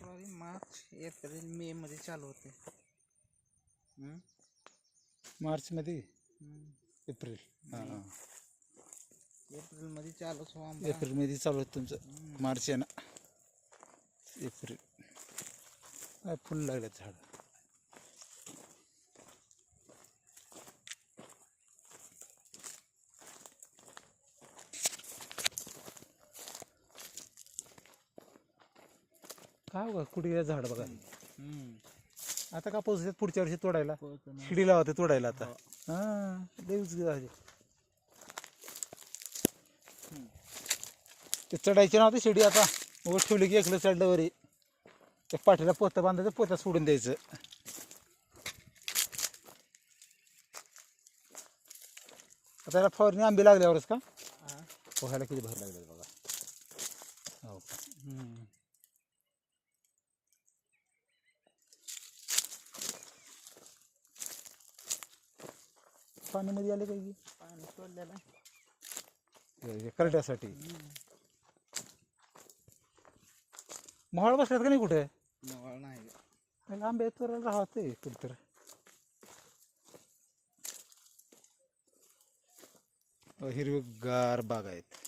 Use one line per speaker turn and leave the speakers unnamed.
February March April May मध्ये चालू होते. हम्म?
मार्चमध्ये
हम्म.
एप्रिल. हां हां.
एप्रिलमध्ये चालूच हो आंबा
एप्रिलमध्ये चालू होतं तुमचं. मार्च आहे ना. एप्रिल. फुल लागल्यात झाड. काय बघा कुठे झाड बघा. आता का पाऊस येतात पुढच्या वर्षी तोडायला?
पोत.
शिडी लावते तोडायला आता. हा. लईच झाले ते चढायचे नव्हते शिडी आता वर ठेवली की एकलं चढलं वरी. त्या पाठीला पोतं बांधायचं पोत्या सोडून द्यायचं. आता याला फवारणी आंबे लागल्यावरच का?
हा.
पोहायला किती भर लागले बघा हो का
हम्म.
पाण्यामध्ये आले काही
पाणी सोडलेलं आहे.
करड्यासाठी. मोहळ बसल्यात का नाही कुठे?
मोहळ नाही.
त्याला आंबे तर राहते कुठतर हिरवीगार बाग आहेत.